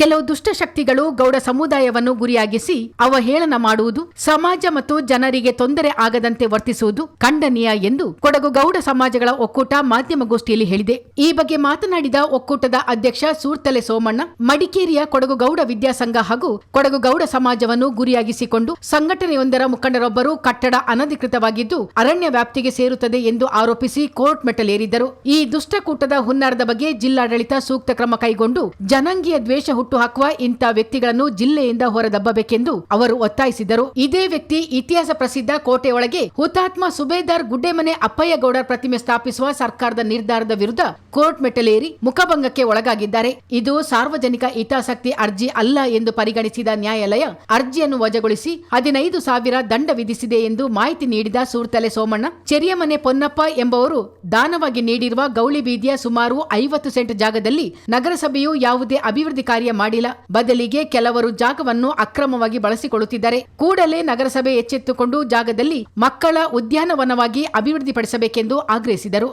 ಕೆಲವು ದುಷ್ಟಶಕ್ತಿಗಳು ಗೌಡ ಸಮುದಾಯವನ್ನು ಗುರಿಯಾಗಿಸಿ ಅವಹೇಳನ ಮಾಡುವುದು, ಸಮಾಜ ಮತ್ತು ಜನರಿಗೆ ತೊಂದರೆ ಆಗದಂತೆ ವರ್ತಿಸುವುದು ಖಂಡನೀಯ ಎಂದು ಕೊಡಗು ಗೌಡ ಸಮಾಜಗಳ ಒಕ್ಕೂಟ ಮಾಧ್ಯಮಗೋಷ್ಠಿಯಲ್ಲಿ ಹೇಳಿದೆ. ಈ ಬಗ್ಗೆ ಮಾತನಾಡಿದ ಒಕ್ಕೂಟದ ಅಧ್ಯಕ್ಷ ಸೂರ್ತಲೆ ಸೋಮಣ್ಣ, ಮಡಿಕೇರಿಯ ಕೊಡಗು ಗೌಡ ವಿದ್ಯಾಸಂಘ ಹಾಗೂ ಕೊಡಗು ಗೌಡ ಸಮಾಜವನ್ನು ಗುರಿಯಾಗಿಸಿಕೊಂಡು ಸಂಘಟನೆಯೊಂದರ ಮುಖಂಡರೊಬ್ಬರು ಕಟ್ಟಡ ಅನಧಿಕೃತವಾಗಿದ್ದು ಅರಣ್ಯ ವ್ಯಾಪ್ತಿಗೆ ಸೇರುತ್ತದೆ ಎಂದು ಆರೋಪಿಸಿ ಕೋರ್ಟ್ ಮೆಟ್ಟಲೇರಿದ್ದರು. ಈ ದುಷ್ಟಕೂಟದ ಹುನ್ನಾರದ ಬಗ್ಗೆ ಜಿಲ್ಲಾಡಳಿತ ಸೂಕ್ತ ಕ್ರಮ ಕೈಗೊಂಡು ಜನಾಂಗೀಯ ದ್ವೇಷ ಹುಟ್ಟುಹಾಕುವ ಇಂಥ ವ್ಯಕ್ತಿಗಳನ್ನು ಜಿಲ್ಲೆಯಿಂದ ಹೊರದಬ್ಬಬೇಕೆಂದು ಅವರು ಒತ್ತಾಯಿಸಿದರು ಇದೇ ವ್ಯಕ್ತಿ ಇತಿಹಾಸ ಪ್ರಸಿದ್ಧ ಕೋಟೆಯೊಳಗೆ ಹುತಾತ್ಮ ಸುಬೇದಾರ್ ಗುಡ್ಡೆಮನೆ ಅಪ್ಪಯ್ಯಗೌಡರ ಪ್ರತಿಮೆ ಸ್ಥಾಪಿಸುವ ಸರ್ಕಾರದ ನಿರ್ಧಾರದ ವಿರುದ್ಧ ಕೋರ್ಟ್ ಮೆಟ್ಟಲೇರಿ ಮುಖಭಂಗಕ್ಕೆ ಒಳಗಾಗಿದ್ದಾರೆ. ಇದು ಸಾರ್ವಜನಿಕ ಹಿತಾಸಕ್ತಿ ಅರ್ಜಿ ಅಲ್ಲ ಎಂದು ಪರಿಗಣಿಸಿದ ನ್ಯಾಯಾಲಯ ಅರ್ಜಿಯನ್ನು ವಜಾಗೊಳಿಸಿ ಹದಿನೈದು ಸಾವಿರ ದಂಡ ವಿಧಿಸಿದೆ ಎಂದು ಮಾಹಿತಿ ನೀಡಿದ ಸೂರ್ತಲೆ ಸೋಮಣ್ಣ ಚೆರಿಯಮನೆ ಪೊನ್ನಪ್ಪ ಎಂಬವರು ದಾನವಾಗಿ ನೀಡಿರುವ ಗೌಳಿ ಬೀದಿಯ ಸುಮಾರು ಐವತ್ತು ಸೆಂಟ್ ಜಾಗದಲ್ಲಿ ನಗರಸಭೆಯು ಯಾವುದೇ ಅಭಿವೃದ್ಧಿ ಕಾರ್ಯ ಮಾಡಿಲ್ಲ. ಬದಲಿಗೆ ಕೆಲವರು ಜಾಗವನ್ನು ಅಕ್ರಮವಾಗಿ ಬಳಸಿಕೊಳ್ಳುತ್ತಿದ್ದಾರೆ. ಕೂಡಲೇ ನಗರಸಭೆ ಎಚ್ಚೆತ್ತುಕೊಂಡು ಜಾಗದಲ್ಲಿ ಮಕ್ಕಳ ಉದ್ಯಾನವನವಾಗಿ ಅಭಿವೃದ್ಧಿಪಡಿಸಬೇಕೆಂದು ಆಗ್ರಹಿಸಿದರು.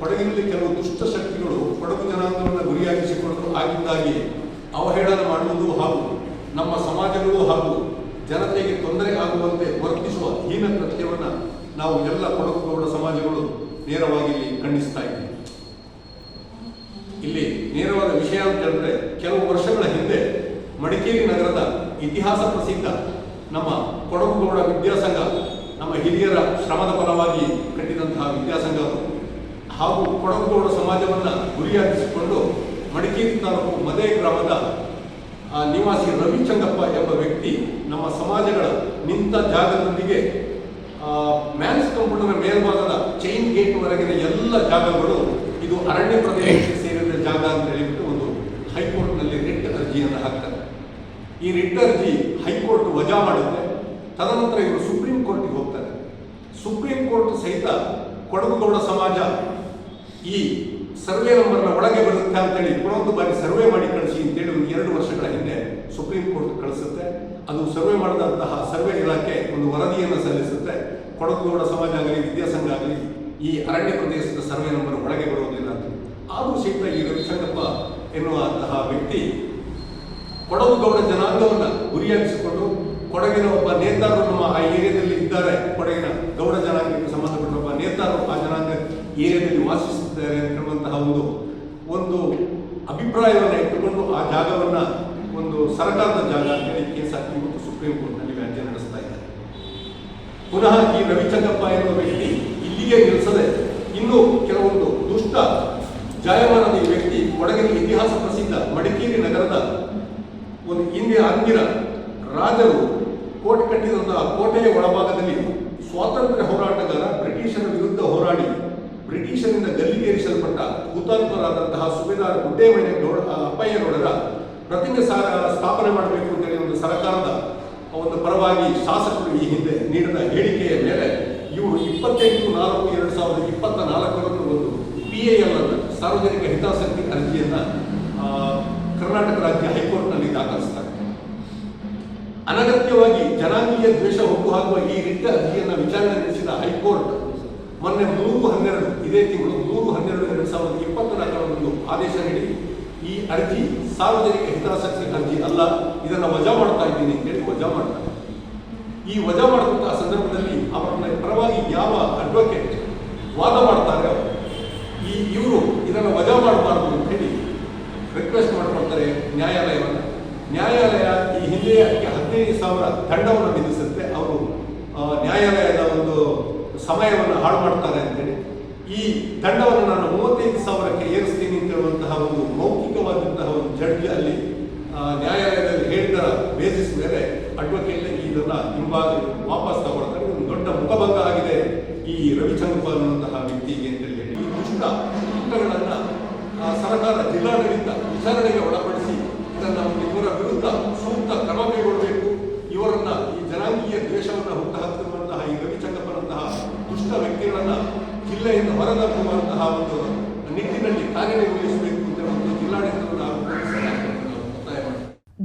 ಕೊಡಗಿನಲ್ಲಿ ಕೆಲವು ದುಷ್ಟ ಶಕ್ತಿಗಳು ಕೊಡಗು ಜನಾಂಗವನ್ನು ಗುರಿಯಾಗಿಸಿಕೊಂಡು ಆಗಿದ್ದಾಗಿ ಅವಹೇಳನ ಮಾಡುವುದು ಹಾಗೂ ನಮ್ಮ ಸಮಾಜಗಳು ಹಾಗೂ ಜನತೆಗೆ ತೊಂದರೆ ಆಗುವಂತೆ ವರ್ತಿಸುವ ಹೀನ ಕೃತ್ಯವನ್ನು ನಾವು ಎಲ್ಲ ಕೊಡಗು ಗೌಡ ಸಮಾಜಗಳು ನೇರವಾಗಿ ಖಂಡಿಸ್ತಾ ಇದ್ದೀವಿ. ವಿಷಯ ಅಂತ ಹೇಳಿದ್ರೆ ಕೆಲವು ವರ್ಷಗಳ ಹಿಂದೆ ಮಡಿಕೇರಿ ನಗರದ ಇತಿಹಾಸ ಪ್ರಸಿದ್ಧ ನಮ್ಮ ಕೊಡಗು ಗೌಡ ವಿದ್ಯಾಸಂಘ ನಮ್ಮ ಹಿರಿಯರ ಶ್ರಮದ ಫಲವಾಗಿ ಕಟ್ಟಿದಂತಹ ವಿದ್ಯಾಸಂಘ ಹಾಗೂ ಕೊಡಗು ಗೌಡ ಸಮಾಜವನ್ನು ಗುರಿಯಾಗಿಸಿಕೊಂಡು ಮಡಿಕೇರಿ ತಾಲೂಕು ಮದೇ ಗ್ರಾಮದ ನಿವಾಸಿ ರವಿಚಂದಪ್ಪ ಎಂಬ ವ್ಯಕ್ತಿ ನಮ್ಮ ಸಮಾಜಗಳ ನಿಂತ ಜಾಗದೊಂದಿಗೆ ಮ್ಯಾನ್ಸ್ ಕಂಪ್ಯೂಟರ್ ಮೇಲ್ಭಾಗದ ಚೈನ್ ಗೇಟ್ ವರೆಗಿನ ಎಲ್ಲ ಜಾಗಗಳು ಇದು ಅರಣ್ಯ ಪ್ರದೇಶಕ್ಕೆ ಸೇರಿದ ಜಾಗ ಅಂತ ಹೇಳಿಬಿಟ್ಟು ಒಂದು ಹೈಕೋರ್ಟ್ನಲ್ಲಿ ರಿಟ್ ಅರ್ಜಿಯನ್ನು ಹಾಕ್ತಾರೆ. ಈ ರಿಟ್ ಅರ್ಜಿ ಹೈಕೋರ್ಟ್ ವಜಾ ಮಾಡುತ್ತೆ ತದನಂತರ ಇವರು ಸುಪ್ರೀಂ ಕೋರ್ಟಿಗೆ ಹೋಗ್ತಾರೆ. ಸುಪ್ರೀಂ ಕೋರ್ಟ್ ಸಹಿತ ಕೊಡಗುಗೌಡ ಸಮಾಜ ಈ ಸರ್ವೆ ನಂಬರ್ನ ಒಳಗೆ ಬರುತ್ತೆ ಅಂತೇಳಿ ಕೊಡೊಂದು ಬಾರಿ ಸರ್ವೆ ಮಾಡಿ ಕಳಿಸಿ ಅಂತೇಳಿ ಒಂದು ಎರಡು ವರ್ಷಗಳ ಹಿಂದೆ ಸುಪ್ರೀಂ ಕೋರ್ಟ್ ಕಳಿಸುತ್ತೆ. ಅದು ಸರ್ವೆ ಮಾಡಿದಂತಹ ಸರ್ವೆ ಇಲಾಖೆ ಒಂದು ವರದಿಯನ್ನು ಸಲ್ಲಿಸುತ್ತೆ. ಕೊಡಗುಗೌಡ ಸಮಾಜ ಆಗಲಿ ವಿದ್ಯಾಸಂಘ ಆಗಲಿ ಈ ಅರಣ್ಯ ಪ್ರದೇಶದ ಸರ್ವೆ ನಂಬರ್ ಒಳಗೆ ಬರುವುದಿಲ್ಲ ಅಂತ. ಆದರೂ ಸಹಿತ ಈ ರವಿಶಂಕರಪ್ಪ ಎನ್ನುವಂತಹ ವ್ಯಕ್ತಿ ಕೊಡಗು ಗೌಡ ಜನಾಂಗವನ್ನು ಗುರಿಯಾಗಿಸಿಕೊಂಡು ಕೊಡಗಿನ ಒಬ್ಬ ನೇತಾರರು ನಮ್ಮ ಆ ಏರಿಯಾದಲ್ಲಿ ಇದ್ದಾರೆ. ಕೊಡಗಿನ ಗೌಡ ಜನಾಂಗಕ್ಕೆ ಸಂಬಂಧಪಟ್ಟ ಒಬ್ಬ ನೇತಾರರು ಆ ಜನಾಂಗ ಏರಿಯಾದಲ್ಲಿ ವಾಸಿಸುತ್ತಿದ್ದಾರೆ ಅಂತಿರುವಂತಹ ಒಂದು ಒಂದು ಅಭಿಪ್ರಾಯವನ್ನು ಇಟ್ಟುಕೊಂಡು ಆ ಜಾಗವನ್ನು ಒಂದು ಸರ್ಕಾರದ ಜಾಗ ಅಂತೇಳಿ ಕೇಸ್ ಹಾಕಿ ಮತ್ತು ಸುಪ್ರೀಂ ಕೋರ್ಟ್ನಲ್ಲಿ ವ್ಯಾಜ್ಯ ನಡೆಸ್ತಾ ಇದ್ದಾರೆ. ಪುನಃ ಈ ರವಿಚಂದ್ರಪ್ಪ ಎನ್ನುವ ವ್ಯಕ್ತಿ ಇಲ್ಲಿಗೆ ನಿಲ್ಲಿಸದೆ ಇನ್ನೂ ಕೆಲವೊಂದು ದುಷ್ಟ ಜಾಯಮಾನದ ಈ ವ್ಯಕ್ತಿ ಕೊಡಗಿನ ಇತಿಹಾಸ ಪ್ರಸಿದ್ಧ ಮಡಿಕೇರಿ ನಗರದ ಒಂದು ಹಿಂದೆ ಅಂದಿನ ರಾಜರು ಕೋಟೆ ಕಟ್ಟಿದಂತಹ ಕೋಟೆಯ ಒಳಭಾಗದಲ್ಲಿ ಸ್ವಾತಂತ್ರ್ಯ ಹೋರಾಟಗಾರ ಬ್ರಿಟಿಷರ ವಿರುದ್ಧ ಹೋರಾಡಿ ಬ್ರಿಟಿಷರಿಂದ ಗಲ್ಲಿಗೇರಿಸಲ್ಪಟ್ಟ ಹುತಾತ್ಮರಾದಂತಹ ಸುಬೇದಾರ್ ಗುಡ್ಡೇಮನೆ ಗೌಡ ಅಪ್ಪಯ್ಯಗೌಡರ ಪ್ರತಿಮೆ ಸಾರ ಸ್ಥಾಪನೆ ಮಾಡಬೇಕು ಅಂತೇಳಿ ಒಂದು ಸರ್ಕಾರದ ಒಂದು ಪರವಾಗಿ ಶಾಸಕರು ಈ ಹಿಂದೆ ನೀಡಿದ ಹೇಳಿಕೆಯ ಮೇಲೆ ಇವರು ಇಪ್ಪತ್ತೆಂಟು ನಾಲ್ಕು ಎರಡು ಸಾವಿರದ ಇಪ್ಪತ್ತ ನಾಲ್ಕರಂದು ಒಂದು ಪಿ ಎ ಎಲ್ ಅನ್ನು ಸಾರ್ವಜನಿಕ ಹಿತಾಸಕ್ತಿ ಅರ್ಜಿಯನ್ನು ಕರ್ನಾಟಕ ರಾಜ್ಯ ಹೈಕೋರ್ಟ್ನಲ್ಲಿ ದಾಖಲಿಸ್ತಾರೆ. ಅನಗತ್ಯವಾಗಿ ಜನಾಂಗೀಯ ದ್ವೇಷ ಹುಟ್ಟುಹಾಕುವ ಈ ರಿಟ್ ಅರ್ಜಿಯನ್ನು ವಿಚಾರಣೆ ನಡೆಸಿದ ಹೈಕೋರ್ಟ್ ಮೊನ್ನೆ ಮೂರು ಹನ್ನೆರಡು, ಇದೇ ತಿಂಗಳು ಮೂರು ಹನ್ನೆರಡು ಎರಡು ಸಾವಿರದ ಇಪ್ಪತ್ತ ನಾಲ್ಕರಂದು ಆದೇಶ ನೀಡಿ, ಈ ಅರ್ಜಿ ಸಾರ್ವಜನಿಕ ಹಿತಾಸಕ್ತಿ ಅರ್ಜಿ ಅಲ್ಲ, ಇದನ್ನು ವಜಾ ಮಾಡ್ತಾ ಇದ್ದೀನಿ ಅಂತ ಹೇಳಿ ವಜಾ ಮಾಡ್ತಾರೆ. ಈ ವಜಾ ಮಾಡುವಂತಹ ಸಂದರ್ಭದಲ್ಲಿ ಅವರನ್ನ ಪರವಾಗಿ ಯಾವ ಅಡ್ವೊಕೇಟ್ ವಾದ ಮಾಡ್ತಾರೆ ಈ ಇವರು, ಇದನ್ನು ವಜಾ ಮಾಡಬಾರ್ದು ಅಂತ ಹೇಳಿ ರಿಕ್ವೆಸ್ಟ್ ಮಾಡ್ಕೊಳ್ತಾರೆ ನ್ಯಾಯಾಲಯವನ್ನು ನ್ಯಾಯಾಲಯ ಈ ಹಿಂದೆ ಅದಕ್ಕೆ ಹದಿನೈದು ಸಾವಿರ ದಂಡವನ್ನು ವಿಧಿಸುತ್ತೆ. ಅವರು ನ್ಯಾಯಾಲಯದ ಒಂದು ಸಮಯವನ್ನು ಹಾಳು ಮಾಡ್ತಾರೆ ಅಂತೇಳಿ. ಈ ದಂಡವನ್ನು ನಾನು ಮೂವತ್ತೈದು ಸಾವಿರಕ್ಕೆ ಏರಿಸ್ತೀನಿ ಅಂತ ಹೇಳುವಂತಹ ಒಂದು ಮೌಖಿಕವಾದಂತಹ ಒಂದು ಜಡ್ಜ್ ಅಲ್ಲಿ ನ್ಯಾಯಾಲಯದಲ್ಲಿ ಹೇಳಿದ ಬೇಸಿಸ್ ಮೇಲೆ ಅಡ್ವೊಕೇಟ್ ಇದನ್ನ ಹಿಂಬಾಗ ವಾಪಸ್ ತಗೊಳ್ತಾರೆ. ಒಂದು ದೊಡ್ಡ ಮುಖಭಂಗ ಆಗಿದೆ ಈ ರವಿಚಂದ್ರಪ್ಪ ಅನ್ನುವಂತಹ ವ್ಯಕ್ತಿಗೆ ಅಂತೇಳಿ ಹೇಳಿ. ಈ ಆ, ಸರ್ಕಾರ ಜಿಲ್ಲಾಡಳಿತ ವಿಚಾರಣೆಗೆ ಒಳಪಡಿಸಿ ಇದನ್ನ ಇವರ ವಿರುದ್ಧ ಸೂಕ್ತ ಕ್ರಮ ಕೈಗೊಳ್ಳಬೇಕು ಇವರನ್ನ ಈ ಜನಾಂಗೀಯ ದ್ವೇಷವನ್ನು ಹುಟ್ಟುಹಾಕುವಂತಹ ಈ ರವಿಚಂದ್ರಪ್ಪನಂತಹ ದುಷ್ಟ ವ್ಯಕ್ತಿಗಳನ್ನ ಹೊರದಬ್ಬುವಂತಹ ಒಂದು ನಿಟ್ಟಿನಲ್ಲಿ ಕಾರ್ಯನಿರ್ವಹಿಸಬೇಕು ಅಂತ ಒಂದು ಜಿಲ್ಲಾಡಳಿತವನ್ನು ನಾವು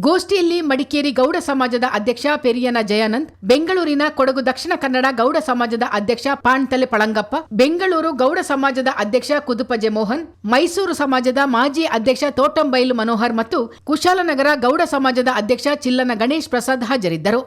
ಗೋಷ್ಠಿಯಲ್ಲಿ ಮಡಿಕೇರಿ ಗೌಡ ಸಮಾಜದ ಅಧ್ಯಕ್ಷ ಪೆರಿಯನ ಜಯಾನಂದ್, ಬೆಂಗಳೂರಿನ ಕೊಡಗು ದಕ್ಷಿಣ ಕನ್ನಡ ಗೌಡ ಸಮಾಜದ ಅಧ್ಯಕ್ಷ ಪಾಣ್ತಲೆ ಪಳಂಗಪ್ಪ, ಬೆಂಗಳೂರು ಗೌಡ ಸಮಾಜದ ಅಧ್ಯಕ್ಷ ಕುದುಪಜೆ ಮೋಹನ್, ಮೈಸೂರು ಸಮಾಜದ ಮಾಜಿ ಅಧ್ಯಕ್ಷ ತೋಟಂಬೈಲು ಮನೋಹರ್ ಮತ್ತು ಕುಶಾಲನಗರ ಗೌಡ ಸಮಾಜದ ಅಧ್ಯಕ್ಷ ಚಿಲ್ಲನ ಗಣೇಶ್ ಪ್ರಸಾದ್ ಹಾಜರಿದ್ದರು.